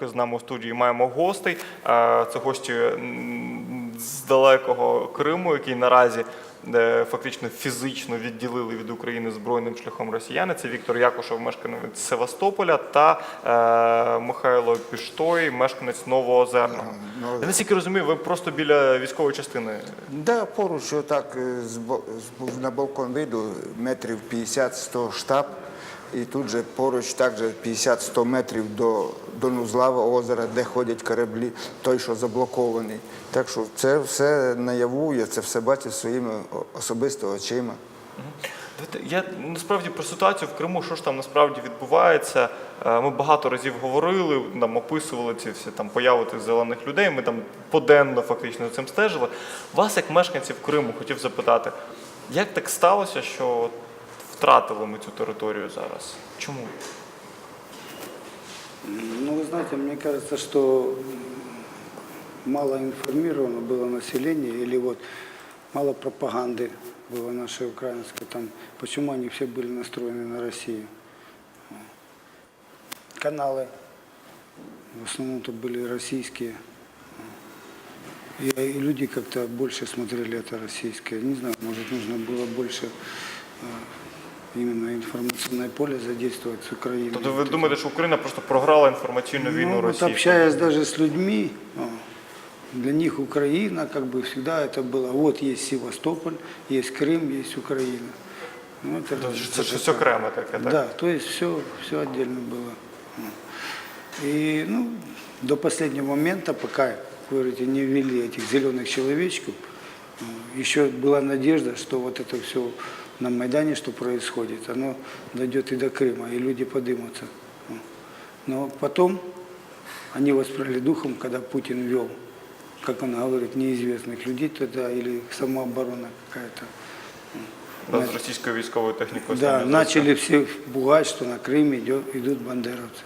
поки з нами у студії маємо гостей. Е, Це гості з далекого Криму, який наразі е, фактично фізично відділили від України збройним шляхом росіяни. Це Віктор Якушев, мешканець Севастополя, та е, Михайло Піштой, мешканець Новоозерного. Ну, Я наскільки розумію, ви просто біля військової частини. Да, поруч отак на балкон вийду, метрів 50-100 штаб. І тут же поруч також 50-100 метрів до, до Нузлава озера, де ходять кораблі, той, що заблокований. Так що це все наяву, я це все бачу своїми особисто очима. Я насправді про ситуацію в Криму, що ж там насправді відбувається. Е, Ми багато разів говорили, нам описували ці всі там появи тих зелених людей. Ми там поденно фактично цим стежили. Вас, як мешканців Криму, хотів запитати, як так сталося, що втратили ми цю територію зараз? Чому? Ну, вы знаете, мне кажется, что мало информировано было население, или вот мало пропаганды было нашей украинской, там, почему они все были настроены на Россию. Каналы, в основном это были российские. И, и люди как-то больше смотрели это российское. Не знаю, может, нужно было больше э, именно информационное поле задействовать с Украиной. Тобто ви думаєте, що Україна просто програла інформаційну війну Ну, вот Росії? общаясь даже с людьми, а, для них Украина, как бы всегда это было, вот есть Севастополь, есть Крым, есть Украина. Ну, это, Тобто Це это щось так. окреме таке, так? Да, то есть все, все отдельно было. И ну, до последнего момента, пока, как вы говорите, не ввели этих зеленых человечков, э, еще была надежда, что вот это все на Майдане, что происходит, оно дойдет и до Крыма, и люди подымутся. Но потом они воспряли духом, когда Путин вел, как он говорит, неизвестных людей туда, или самооборона какая-то. Да, з російською військовою технікою. Да, самі начали все пугать, что на Крым идет, идут бандеровцы.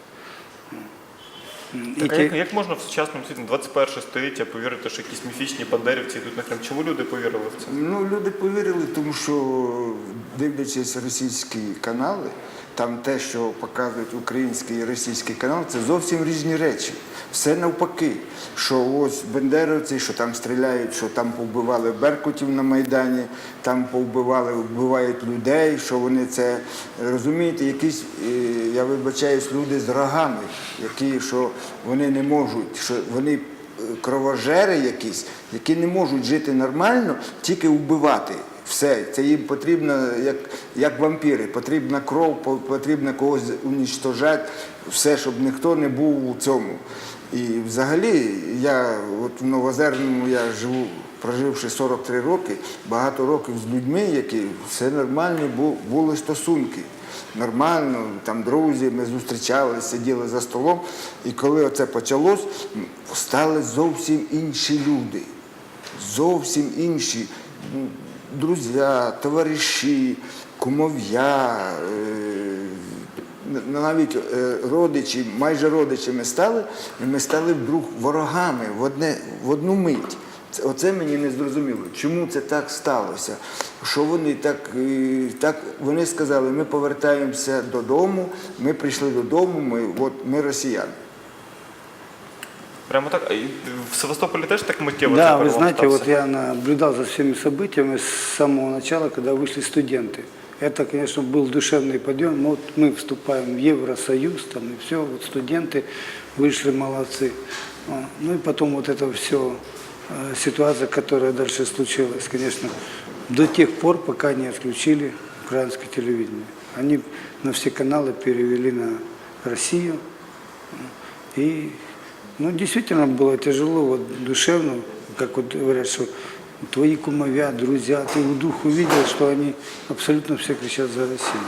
Так, а як, як можна в сучасному світі, 21 століття, повірити, що якісь міфічні бандерівці йдуть на Крим? Чому люди повірили в це? Ну, люди повірили, тому що дивлячись російські канали, там те, що показують український і російський канал, це зовсім різні речі. Все навпаки, що ось бендеровці, що там стріляють, що там повбивали беркутів на Майдані, там повбивали, вбивають людей, що вони це розумієте, якісь, е, я вибачаюсь, люди з рогами, які що вони не можуть, що вони кровожери якісь, які не можуть жити нормально, тільки вбивати. Все, це їм потрібно, як, як вампіри, потрібна кров, потрібно когось унічтожати, все, щоб ніхто не був у цьому. І взагалі, я от в Новозерному я живу, проживши 43 роки, багато років з людьми, які все нормально бу- були стосунки нормально, там друзі, ми зустрічалися, сиділи за столом. І коли оце почалось, стали зовсім інші люди. Зовсім інші друзі, товариші, кумов'я, е, навіть е, родичі, майже родичами стали, і ми стали вдруг ворогами в, одне, в одну мить. Це- Оце мені не зрозуміло, чому це так сталося. Що вони так, е, так вони сказали, ми повертаємося додому, ми прийшли додому, ми, от, ми росіяни. Прямо так. А і В Севастополі теж так миттєво Да, цей вы перелом знаете, стався? вот я наблюдал за всеми событиями с самого начала, когда вышли студенты. Это, конечно, был душевный подъем. Ну, Вот мы вступаем в Евросоюз, там и все, вот студенты вышли молодцы. А, Ну и потом вот это все ситуация, которая дальше случилась, конечно, до тех пор, пока не отключили украинское телевидение. Они на все каналы перевели на Россию. И ну, действительно было тяжело, вот, душевно, как вот говорят, что твои кумовья, друзья, ты вдруг увидел, что они абсолютно все кричат за Россию.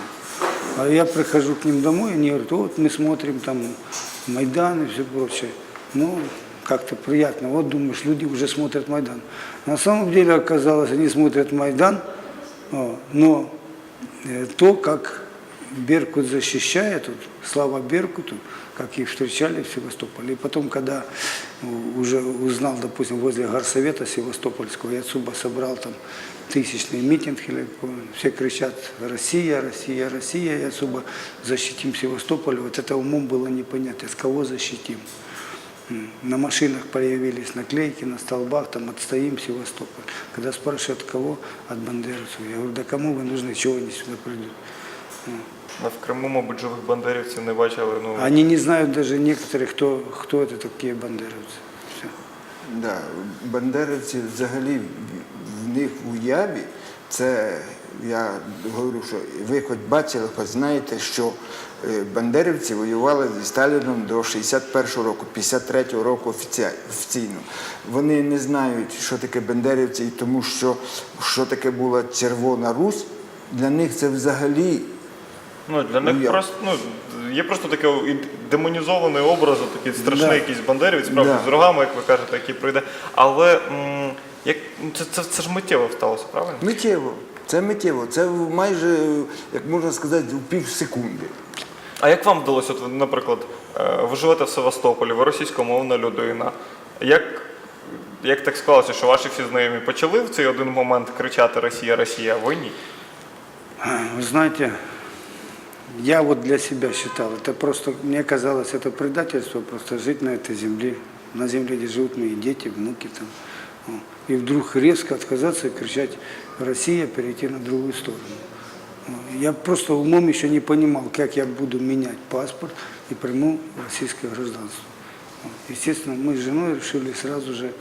А я прихожу к ним домой, они говорят, вот мы смотрим там Майдан и все прочее. Ну, как-то приятно. Вот думаешь, люди уже смотрят Майдан. На самом деле оказалось, они смотрят Майдан, о, но э, то, как Беркут защищает, вот, слава Беркуту, как их встречали в Севастополе. И потом, когда у- уже узнал, допустим, возле горсовета Севастопольского, я Цуба собрал там тысячный митинг, или, помню, все кричат «Россия, Россия, Россия», я Цуба «Защитим Севастополь». Вот это умом было не понятно, с кого защитим. М, На машинах появились наклейки на столбах, там «Отстоим Севастополь». Когда спрашивают, от кого? От бандеровцев. Я говорю, да кому вы нужны, чего они сюда придут? Ну, В Криму, мабуть, живих бандерівців не бачили. Ну, Они не знают даже некоторые, кто, кто это такие бандеровцы. Все. Да, бандерівці взагалі в- в них в уяві це я говорю, що ви хоч бачили, хоч знаєте, що е, бандерівці воювали зі Сталіном до 61-го року, 53-го року офіція- офіційно. Вони не знають, що таке бандерівці, і тому що, що таке була Червона Русь. Для них це взагалі Ну, для них Ну, я- просто ну, є просто такий демонізований образ, такий страшний Да. якийсь бандерівець, справді Да. з рогами, як ви кажете, який прийде. Але м, як, ну, це, це, це ж миттєво сталося, правильно? миттєво. Це миттєво, це майже, як можна сказати, у пів секунди. А як вам вдалося, от, наприклад, е, ви живете в Севастополі, ви російськомовна людина. Як, як так склалося, що ваші всі знайомі почали в цей один момент кричати Росія, Росія, а ви ні? Вы знаете, я вот для себя считал, это просто, мне казалось, это предательство, просто жить на этой земле, на земле, где живут мои дети, внуки там. О. И вдруг резко отказаться и кричать «Россия», перейти на другую сторону. О. Я просто умом еще не понимал, как я буду менять паспорт и приму российское гражданство. О. Естественно, мы с женой решили сразу же,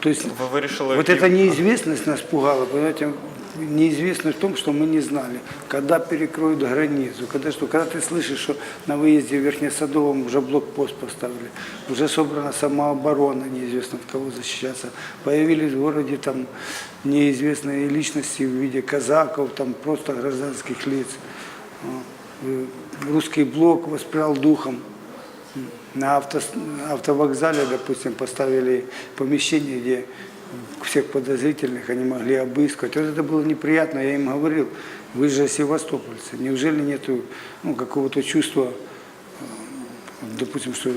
то есть Ви вирішили вот і- эта неизвестность нас пугала, понимаете, неизвестность в том, что мы не знали, когда перекроют границу, когда что, когда ты слышишь, что на выезде в Верхнесадовом уже блокпост поставили, уже собрана самооборона, неизвестно от кого защищаться, появились в городе там неизвестные личности в виде казаков, там просто гражданских лиц. Вот. Э, Русский блок воспрял духом, на авто, автовокзале, допустим, поставили помещение, где всех подозрительных они могли обыскивать. Вот это было неприятно, я им говорил, вы же севастопольцы, неужели нету ну, какого-то чувства, э, допустим, что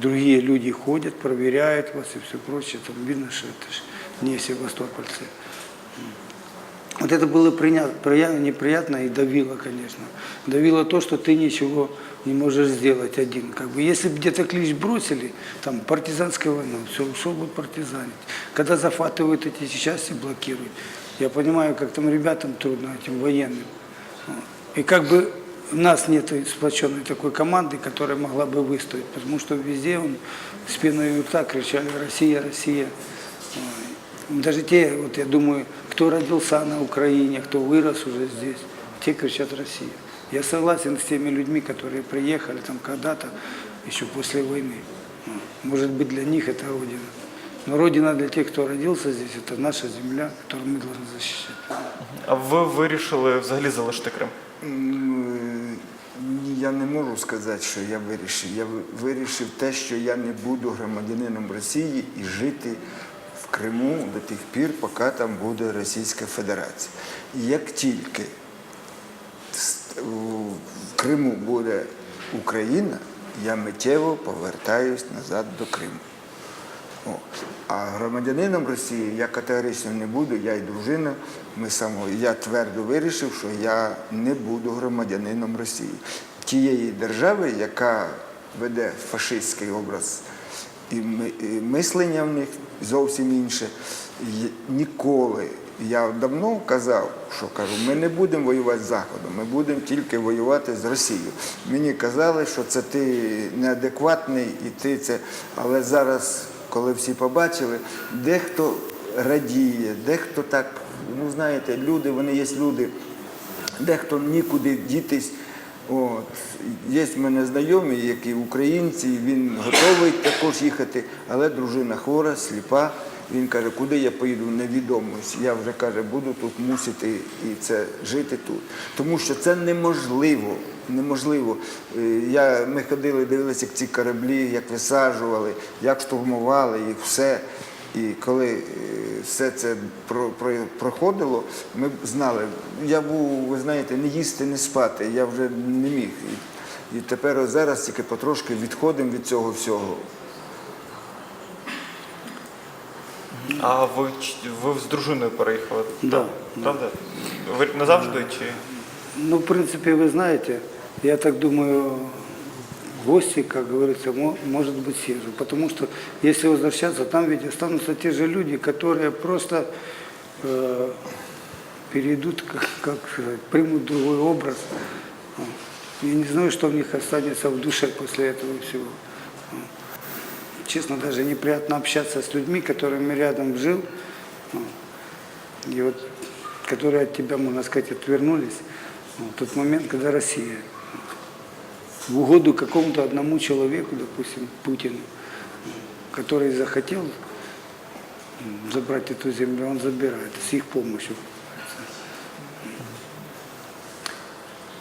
другие люди ходят, проверяют вас и все прочее, там видно, что это не севастопольцы. Вот это было приня- прия- неприятно и давило, конечно. Давило то, что ты ничего не можешь сделать один. Как бы, если бы где-то клич бросили, там, партизанская война, все, ушел бы партизанить. Когда захватывают эти части, блокируют. Я понимаю, как там ребятам трудно, этим военным. И как бы у нас нет сплоченной такой команды, которая могла бы выстоять, потому что везде он с пеной у рта кричали «Россия, Россия». Ой. Даже те, вот я думаю, кто родился на Украине, кто вырос уже здесь, те кричат «Россия». Я согласен с теми людьми, которые приехали там когда-то, еще после войны. Ой. Может быть, для них это Родина. Но Родина для тех, кто родился здесь, это наша земля, которую мы должны защищать. А ви вирішили взагалі залишити Крим? М, ні, Я не можу сказати, що я вирішив. Я ви- вирішив те, що я не буду громадянином Росії і жити в Криму до тих пір, поки там буде Російська Федерація. Як тільки в Криму буде Україна, я миттєво повертаюсь назад до Криму. О. А громадянином Росії я категорично не буду, я і дружина. Ми само, я твердо вирішив, що я не буду громадянином Росії. Тієї держави, яка веде фашистський образ і ми- мислення в них зовсім інше. Ніколи. Я давно казав, що кажу, ми не будемо воювати з Заходом, ми будемо тільки воювати з Росією. Мені казали, що це ти неадекватний і ти це. Але зараз, коли всі побачили, дехто радіє, дехто так, ну знаєте, люди, вони є люди, дехто нікуди дітись. От. Є в мене знайомі, які українці, він готовий також їхати, але дружина хвора, сліпа. Він каже, куди я поїду, невідомо. Я вже каже, буду тут мусити і це жити тут. Тому що це неможливо. Неможливо. Е, Я, ми ходили, дивилися, як ці кораблі, як висаджували, як штурмували їх, все. І коли е, все це про, про, проходило, ми б знали, я був, ви знаєте, не їсти, не спати, я вже не міг. І, і тепер ось зараз тільки потрошки відходимо від цього всього. А ви, ви з дружиною переїхали? Да, Правда? Ви назавжди чи? Ну, в принципе, вы знаете, я так думаю, гости, как говорится, мо- может быть Сержу. Потому что если возвращаться, там ведь останутся те же люди, которые просто э, перейдут, как, как сказать, примут другой образ. Я не знаю, что в них останется в душе после этого всего. Честно, даже неприятно общаться с людьми, которыми рядом жил, и вот, которые от тебя, можно сказать, отвернулись. В тот момент, когда Россия в угоду какому-то одному человеку, допустим, Путину, который захотел забрать эту землю, он забирает с их помощью.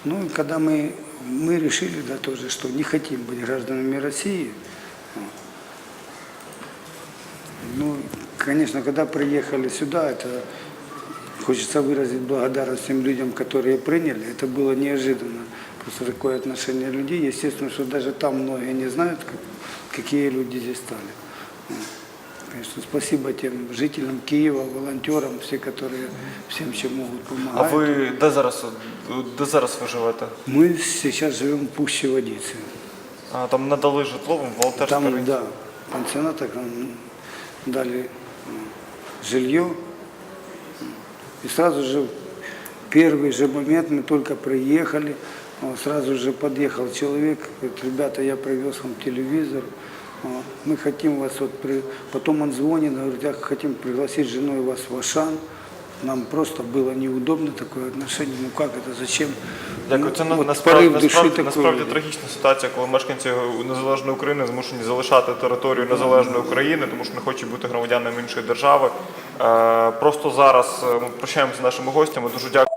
Ну когда мы, мы решили, да, тоже, что не хотим быть гражданами России, ну, конечно, когда приехали сюда, это хочется выразить благодарность тем людям, которые приняли. Это было неожиданно. Просто такое отношение людей. Естественно, что даже там многие не знают, как- какие люди здесь стали. Ну, Конечно, спасибо тем жителям Киева, волонтерам, все, которые всем, чем могут, А помогают. ви де зараз, де зараз ви живете? Мы сейчас живем в Пуще Водицы. А, там надали житло, вам волонтерська Там, організація? да, в пансионатах нам дали м, жилье. И сразу же в первый же момент мы только приехали, вот, сразу же подъехал человек, говорит, ребята, я привез вам телевизор, вот, мы хотим вас, вот, при... потом он звонит, говорит, я хотим пригласить жену и вас в Ашан. Нам просто было неудобно такое отношение, ну как это, зачем? Дякую. Ну, Це на- вот насправді, порыв души насправді, такой насправді был. трагічна ситуація, коли мешканці незалежної України змушені залишати територію незалежної України, тому що не хочуть бути громадянами іншої держави. Е, Просто зараз е, ми прощаємося з нашими гостями. Дуже дякую.